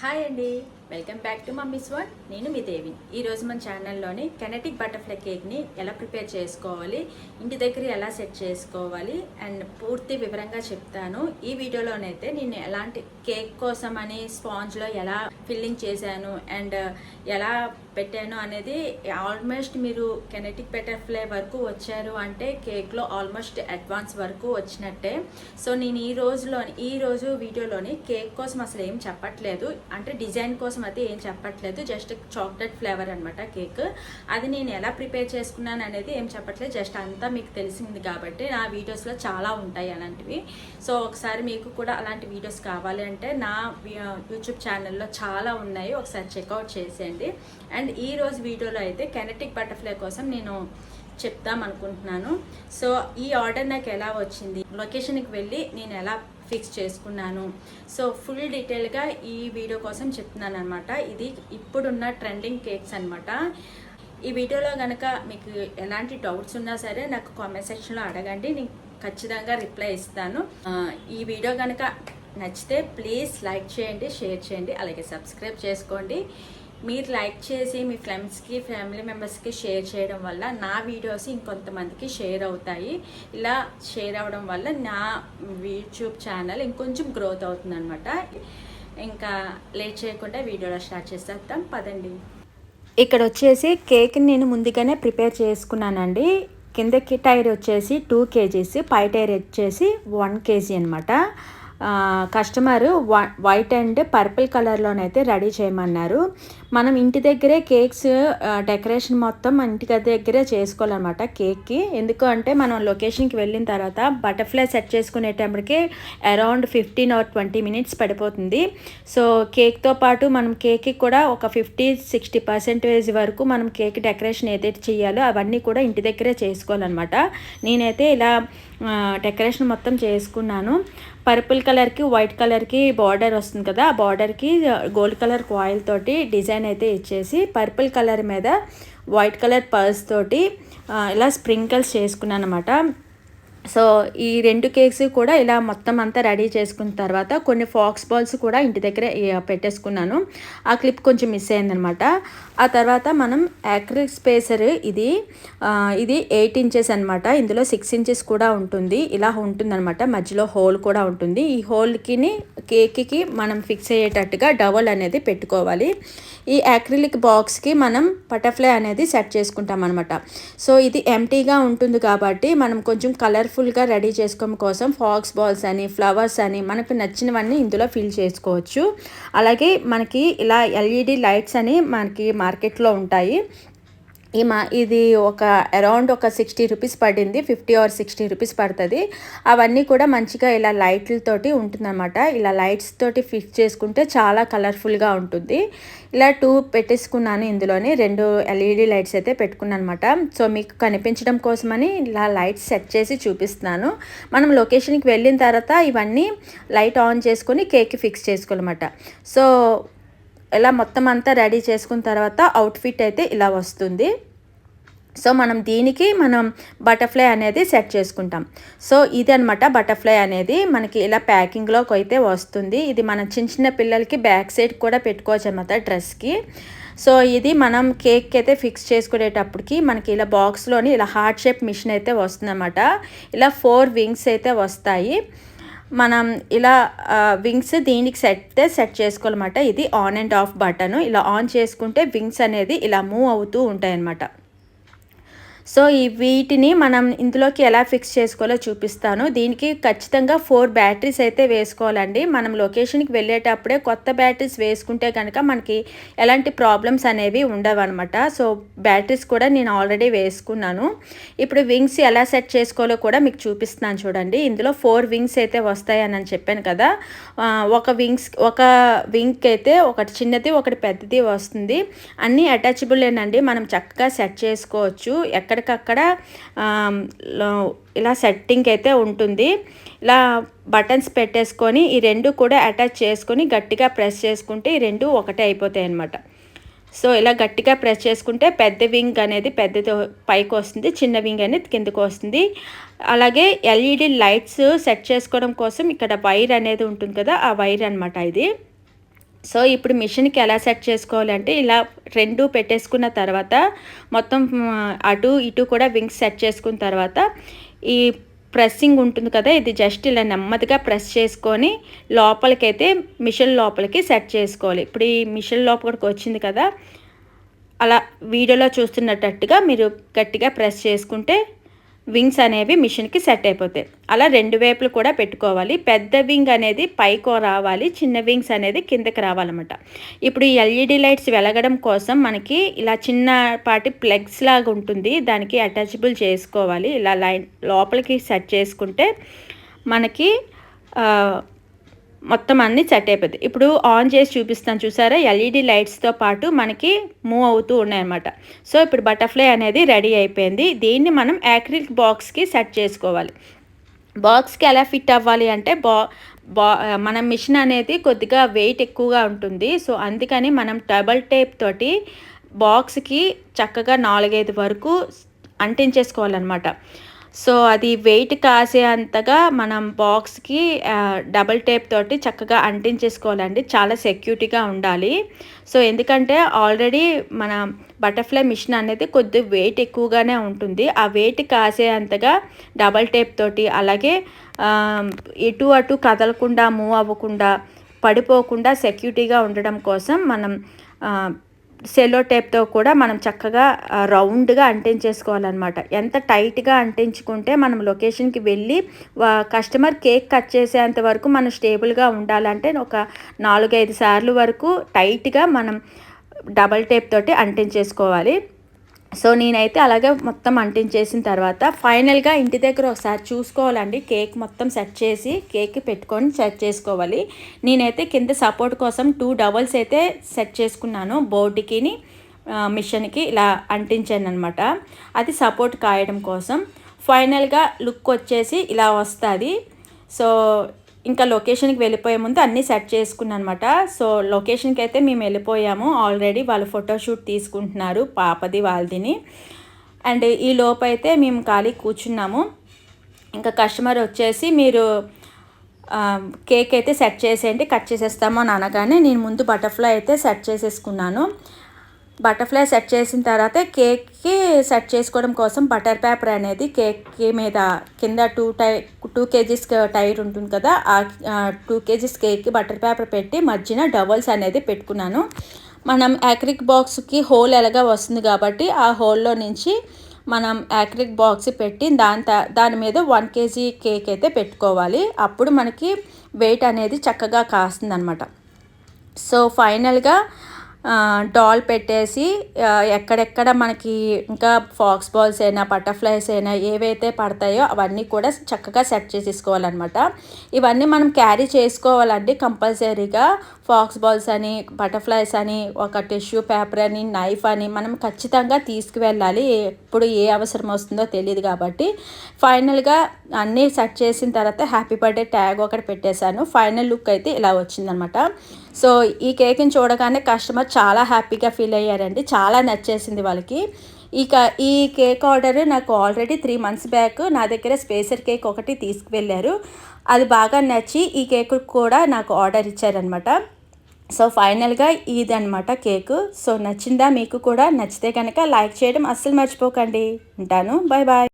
Hi అండి. Welcome back to mummy's one నేను మీ దేవి. ఈరోజు మన ఛానల్లోని కెనటిక్ బటర్ఫ్లై కేక్ని ఎలా ప్రిపేర్ చేసుకోవాలి ఇంటి దగ్గర ఎలా సెట్ చేసుకోవాలి అండ్ పూర్తి వివరంగా చెప్తాను. ఈ వీడియోలోనైతే నేను ఎలాంటి కేక్ కోసం అని స్పాంజ్లో ఎలా ఫిల్లింగ్ చేశాను అండ్ uh, ఎలా పెట్టాను అనేది ఆల్మోస్ట్ మీరు కెనటిక్ బటర్ఫ్లై వరకు వచ్చారు అంటే కేక్లో ఆల్మోస్ట్ అడ్వాన్స్ వరకు వచ్చినట్టే. సో నేను ఈ రోజులో ఈ రోజు వీడియోలోని కేక్ కోసం అసలు ఏం చెప్పట్లేదు. అంటే డిజైన్ కోసం అయితే ఏం చెప్పట్లేదు జస్ట్ చాక్లెట్ ఫ్లేవర్ అనమాట కేక్ అది నేను ఎలా ప్రిపేర్ చేసుకున్నాను అనేది ఏం చెప్పట్లేదు జస్ట్ అంతా మీకు తెలిసింది కాబట్టి నా వీడియోస్లో చాలా ఉంటాయి అలాంటివి. సో ఒకసారి మీకు కూడా అలాంటి వీడియోస్ కావాలి అంటే నా యూట్యూబ్ ఛానల్లో చాలా ఉన్నాయి ఒకసారి చెక్అవుట్ చేసేయండి. అండ్ ఈ రోజు వీడియోలో అయితే కెనటిక్ బటర్ఫ్లై కోసం నేను చెప్దాం అనుకుంటున్నాను. సో ఈ ఆర్డర్ నాకు ఎలా వచ్చింది? లొకేషన్కి వెళ్ళి నేను ఎలా ఫిక్స్ చేసుకున్నాను. సో ఫుల్ డీటెయిల్గా ఈ వీడియో కోసం చెప్తున్నాను అనమాట ఇది ఇప్పుడున్న ట్రెండింగ్ కేక్స్ అనమాట ఈ వీడియోలో కనుక మీకు ఎలాంటి డౌట్స్ ఉన్నా సరే నాకు కామెంట్ సెక్షన్లో అడగండి. నేను ఖచ్చితంగా రిప్లై ఇస్తాను. ఈ వీడియో కనుక నచ్చితే ప్లీజ్ లైక్ చేయండి షేర్ చేయండి అలాగే సబ్స్క్రైబ్ చేసుకోండి. మీరు లైక్ చేసి మీ ఫ్రెండ్స్కి ఫ్యామిలీ మెంబర్స్కి షేర్ చేయడం వల్ల నా వీడియోస్ ఇంకొంతమందికి షేర్ అవుతాయి. ఇలా షేర్ అవ్వడం వల్ల నా యూట్యూబ్ ఛానల్ ఇంకొంచెం గ్రోత్ అవుతుంది అనమాట ఇంకా లేట్ చేయకుండా వీడియోలో స్టార్ట్ చేసేద్దాం. పదండి. ఇక్కడ వచ్చేసి కేక్ని నేను ముందుగానే ప్రిపేర్ చేసుకున్నానండి. కిందకి టైర్ వచ్చేసి టూ కేజీస్ పై టైర్ వచ్చేసి వన్ కేజీ అనమాట కస్టమర్ వైట్ అండ్ పర్పుల్ కలర్లోనైతే రెడీ చేయమన్నారు. మనం ఇంటి దగ్గరే కేక్స్ డెకరేషన్ మొత్తం మన ఇంటి దగ్గరే చేసుకోవాలన్నమాట కేక్కి. ఎందుకు అంటే మనం లొకేషన్కి వెళ్ళిన తర్వాత butterfly set చేసుకునేటప్పటికి around fifteen or twenty minutes పడిపోతుంది. సో కేక్తో పాటు మనం కేక్కి కూడా ఒక ఫిఫ్టీ సిక్స్టీ పర్సెంటేజ్ వరకు మనం కేక్ డెకరేషన్ ఏదైతే చేయాలో అవన్నీ కూడా ఇంటి దగ్గరే చేసుకోవాలన్నమాట. నేనైతే ఇలా డెకరేషన్ మొత్తం చేసుకున్నాను. పర్పుల్ కలర్కి వైట్ కలర్కి బార్డర్ వస్తుంది కదా ఆ బార్డర్కి గోల్డ్ కలర్ కాయిల్ తోటి డిజైన్ అయితే ఇచ్చేసి పర్పుల్ కలర్ మీద వైట్ కలర్ పర్స్ తోటి ఆ, ఇలా స్ప్రింకిల్స్ చేసుకున్నాను అనమాట సో ఈ రెండు కేక్స్ కూడా ఇలా మొత్తం అంతా రెడీ చేసుకున్న తర్వాత కొన్ని ఫాక్స్ బాల్స్ కూడా ఇంటి దగ్గర పెట్టేసుకున్నాను. ఆ క్లిప్ కొంచెం మిస్ అయిందనమాట. ఆ తర్వాత మనం యాక్రిక్ స్పేసర్ ఇది ఇది ఎయిట్ ఇంచెస్ అనమాట. ఇందులో సిక్స్ ఇంచెస్ కూడా ఉంటుంది. ఇలా ఉంటుందన్నమాట మధ్యలో హోల్ కూడా ఉంటుంది. ఈ హోల్కి కేక్కి మనం ఫిక్స్ అయ్యేటట్టుగా డబల్ అనేది పెట్టుకోవాలి. ఈ యాక్రిలిక్ బాక్స్కి మనం బటర్ఫ్లై అనేది సెట్ చేసుకుంటాం అనమాట సో ఇది ఎంటీగా ఉంటుంది కాబట్టి మనం కొంచెం కలర్ కలర్ఫుల్గా రెడీ చేసుకోవడం కోసం ఫాక్స్ బాల్స్ అని ఫ్లవర్స్ అని మనకు నచ్చినవన్నీ ఇందులో ఫిల్ చేసుకోవచ్చు. అలాగే మనకి ఇలా ఎల్ఈడి లైట్స్ అని మనకి మార్కెట్లో ఉంటాయి. ఈ మా ఇది ఒక అరౌండ్ ఒక సిక్స్టీ రూపీస్ పడింది ఫిఫ్టీ ఆర్ సిక్స్టీ రూపీస్ పడుతుంది. అవన్నీ కూడా మంచిగా ఇలా లైట్లతోటి ఉంటుందన్నమాట. ఇలా లైట్స్ తోటి ఫిక్స్ చేసుకుంటే చాలా కలర్ఫుల్గా ఉంటుంది. ఇలా టూ పెట్టేసుకున్నాను ఇందులోనే రెండు ఎల్ఈడి లైట్స్ అయితే పెట్టుకున్నాను అనమాట సో మీకు కనిపించడం కోసమని ఇలా లైట్స్ సెట్ చేసి చూపిస్తున్నాను. మనం లొకేషన్కి వెళ్ళిన తర్వాత ఇవన్నీ లైట్ ఆన్ చేసుకొని కేక్ ఫిక్స్ చేసుకోవాలన్నమాట. సో ఇలా మొత్తం అంతా రెడీ చేసుకున్న తర్వాత అవుట్ఫిట్ అయితే ఇలా వస్తుంది. సో మనం దీనికి మనం బటర్ఫ్లై అనేది సెట్ చేసుకుంటాం. సో ఇది అనమాట బటర్ఫ్లై అనేది మనకి ఇలా ప్యాకింగ్లోకి అయితే వస్తుంది. ఇది మనం చిన్న చిన్న పిల్లలకి బ్యాక్ సైడ్ కూడా పెట్టుకోవచ్చు అనమాట డ్రెస్కి. సో ఇది మనం కేక్ అయితే ఫిక్స్ చేసుకునేటప్పటికి మనకి ఇలా బాక్స్లోని ఇలా హార్ట్ షేప్ మిషన్ అయితే వస్తుందన్నమాట. ఇలా ఫోర్ వింగ్స్ అయితే వస్తాయి. మనం ఇలా వింగ్స్ దీనికి సెట్తే సెట్ చేసుకోవాలన్నమాట. ఇది ఆన్ అండ్ ఆఫ్ బటన్ ఇలా ఆన్ చేసుకుంటే వింగ్స్ అనేది ఇలా మూవ్ అవుతూ ఉంటాయి అన్నమాట సో ఈ వీటిని మనం ఇందులోకి ఎలా ఫిక్స్ చేసుకోవాలో చూపిస్తాను. దీనికి ఖచ్చితంగా ఫోర్ బ్యాటరీస్ అయితే వేసుకోవాలండి. మనం లొకేషన్కి వెళ్ళేటప్పుడే కొత్త బ్యాటరీస్ వేసుకుంటే కనుక మనకి ఎలాంటి ప్రాబ్లమ్స్ అనేవి ఉండవు అనమాట సో బ్యాటరీస్ కూడా నేను ఆల్రెడీ వేసుకున్నాను. ఇప్పుడు వింగ్స్ ఎలా సెట్ చేసుకోవాలో కూడా మీకు చూపిస్తున్నాను చూడండి. ఇందులో ఫోర్ వింగ్స్ అయితే వస్తాయని అని చెప్పాను కదా. ఒక వింగ్స్ ఒక వింగ్ అయితే ఒకటి చిన్నది ఒకటి పెద్దది వస్తుంది. అన్నీ అటాచబులేనండి మనం చక్కగా సెట్ చేసుకోవచ్చు. ఎక్కడికక్కడ ఇలా సెట్టింగ్ అయితే ఉంటుంది. ఇలా బటన్స్ పెట్టేసుకొని ఈ రెండు కూడా అటాచ్ చేసుకొని గట్టిగా ప్రెస్ చేసుకుంటే ఈ రెండు ఒకటే అయిపోతాయి అన్నమాట. సో ఇలా గట్టిగా ప్రెస్ చేసుకుంటే పెద్ద వింగ్ అనేది పెద్దది పైకి వస్తుంది చిన్న వింగ్ అనేది కిందకు వస్తుంది. అలాగే ఎల్ఈడి లైట్స్ సెట్ చేసుకోవడం కోసం ఇక్కడ వైర్ అనేది ఉంటుంది కదా ఆ వైర్ అనమాట ఇది. సో ఇప్పుడు మిషన్కి ఎలా సెట్ చేసుకోవాలంటే ఇలా రెండు పెట్టేసుకున్న తర్వాత మొత్తం అటు ఇటు కూడా వింగ్స్ సెట్ చేసుకున్న తర్వాత ఈ ప్రెస్సింగ్ ఉంటుంది కదా ఇది జస్ట్ ఇలా నెమ్మదిగా ప్రెస్ చేసుకొని లోపలికైతే మిషన్ లోపలికి సెట్ చేసుకోవాలి. ఇప్పుడు ఈ మిషన్ లోపలికి వచ్చింది కదా అలా వీడియోలో చూస్తున్నట్టుగా మీరు గట్టిగా ప్రెస్ చేసుకుంటే వింగ్స్ అనేవి మిషన్కి సెట్ అయిపోతాయి. అలా రెండు వైపులు కూడా పెట్టుకోవాలి. పెద్ద వింగ్ అనేది పైకి రావాలి చిన్న వింగ్స్ అనేది కిందకి రావాలన్నమాట. ఇప్పుడు ఈ ఎల్ఈడి లైట్స్ వెలగడం కోసం మనకి ఇలా చిన్నపాటి ప్లగ్స్ లాగా ఉంటుంది. దానికి అటాచబుల్ చేసుకోవాలి. ఇలా లైన్ లోపలికి సెట్ చేసుకుంటే మనకి మొత్తం అన్నీ సెట్ అయిపోద్ది. ఇప్పుడు ఆన్ చేసి చూపిస్తాను చూసారా? ఎల్ఈడి లైట్స్తో పాటు మనకి మూవ్ అవుతూ ఉన్నాయన్నమాట. సో ఇప్పుడు బటర్ఫ్లై అనేది రెడీ అయిపోయింది. దీన్ని మనం యాక్రిలిక్ బాక్స్కి సెట్ చేసుకోవాలి. బాక్స్కి ఎలా ఫిట్ అవ్వాలి అంటే బా బా మన మిషన్ అనేది కొద్దిగా వెయిట్ ఎక్కువగా ఉంటుంది. సో అందుకని మనం డబల్ టేప్ తోటి బాక్స్కి చక్కగా నాలుగైదు వరకు అంటించేసుకోవాలన్నమాట. సో అది వెయిట్ కాసే అంతగా మనం బాక్స్కి డబల్ టేప్ తోటి చక్కగా అంటించేసుకోవాలండి. చాలా సెక్యూరిటీగా ఉండాలి. సో ఎందుకంటే ఆల్రెడీ మన బటర్ఫ్లై మిషన్ అనేది కొద్ది వెయిట్ ఎక్కువగానే ఉంటుంది. ఆ వెయిట్ కాసే అంతగా డబల్ టేప్ తోటి అలాగే ఇటు అటు కదలకుండా మూవ్ అవ్వకుండా పడిపోకుండా సెక్యూరిటీగా ఉండడం కోసం మనం సెలో టేప్తో కూడా మనం చక్కగా రౌండ్గా అంటించేసుకోవాలన్నమాట. ఎంత టైట్గా అంటించుకుంటే మనం లొకేషన్కి వెళ్ళి వా- కస్టమర్ కేక్ కట్ చేసేంత వరకు మనం స్టేబుల్గా ఉండాలంటే ఒక నాలుగైదు సార్లు వరకు టైట్గా మనం డబల్ టేప్ తోటి అంటించేసుకోవాలి. సో నేనైతే అలాగే మొత్తం అంటించేసిన తర్వాత ఫైనల్గా ఇంటి దగ్గర ఒకసారి చూసుకోవాలండి. కేక్ మొత్తం సెట్ చేసి కేక్ పెట్టుకొని సెట్ చేసుకోవాలి. నేనైతే కింద సపోర్ట్ కోసం టూ డబల్స్ అయితే సెట్ చేసుకున్నాను. బోర్డుకిని మిషన్కి ఇలా అంటించాను అనమాట అది సపోర్ట్ కాయడం కోసం. ఫైనల్గా లుక్ వచ్చేసి ఇలా వస్తుంది. సో ఇంకా లొకేషన్కి వెళ్ళిపోయే ముందు అన్నీ సెట్ చేసుకున్నాను అనమాట సో లొకేషన్కి అయితే మేము వెళ్ళిపోయాము. ఆల్రెడీ వాళ్ళు ఫోటోషూట్ తీసుకుంటున్నారు పాపది వాళ్ళదిని. అండ్ ఈ లోపు అయితే మేము ఖాళీ కూర్చున్నాము. ఇంకా కస్టమర్ వచ్చేసి మీరు కేక్ అయితే సెట్ చేసేయండి కట్ చేసేస్తాము అని అనగానే నేను ముందు బటర్ఫ్లై అయితే సెట్ చేసేసుకున్నాను. బటర్ఫ్లై సెట్ చేసిన తర్వాత కేక్కి సెట్ చేసుకోవడం కోసం బటర్ పేపర్ అనేది కేక్ మీద కింద టూ టై టూ కేజీస్ టైర్ ఉంటుంది కదా ఆ టూ కేజీస్ కేక్కి బటర్ పేపర్ పెట్టి మధ్యన డబల్స్ అనేది పెట్టుకున్నాను. మనం యాక్రిక్ బాక్స్కి హోల్ ఎలాగా వస్తుంది కాబట్టి ఆ హోల్లో నుంచి మనం యాక్రిక్ బాక్స్ పెట్టి దాని దాని మీద వన్ కేజీ కేక్ అయితే పెట్టుకోవాలి. అప్పుడు మనకి వెయిట్ అనేది చక్కగా కాస్తుంది అనమాట సో ఫైనల్గా డాల్ పెట్టేసి ఎక్కడెక్కడ మనకి ఇంకా ఫాక్స్ బాల్స్ అయినా బటర్ఫ్లైస్ అయినా ఏవైతే పడతాయో అవన్నీ కూడా చక్కగా సెట్ చేసేసుకోవాలన్నమాట ఇవన్నీ మనం క్యారీ చేసుకోవాలండి కంపల్సరీగా. ఫాక్స్ బాల్స్ అని బటర్ఫ్లైస్ అని ఒక టిష్యూ పేపర్ అని నైఫ్ అని మనం ఖచ్చితంగా తీసుకువెళ్ళాలి. ఎప్పుడు ఏ అవసరం వస్తుందో తెలియదు కాబట్టి. ఫైనల్గా అన్నీ సెట్ చేసిన తర్వాత హ్యాపీ బర్త్డే ట్యాగ్ ఒకటి పెట్టేశాను. ఫైనల్ లుక్ అయితే ఇలా వచ్చిందనమాట సో ఈ కేక్ని చూడగానే కస్టమర్ చాలా హ్యాపీగా ఫీల్ అయ్యారండి. చాలా నచ్చేసింది వాళ్ళకి. ఇక ఈ కేక్ ఆర్డర్ నాకు ఆల్రెడీ త్రీ మంత్స్ బ్యాక్ నా దగ్గర స్పేసర్ కేక్ ఒకటి తీసుకువెళ్ళారు. అది బాగా నచ్చి ఈ కేక్ కూడా నాకు ఆర్డర్ ఇచ్చారనమాట సో ఫైనల్గా ఇదనమాట అనమాట కేకు. సో నచ్చిందా మీకు కూడా నచ్చితే కనుక లైక్ చేయడం అస్సలు మర్చిపోకండి. ఉంటాను. Bye bye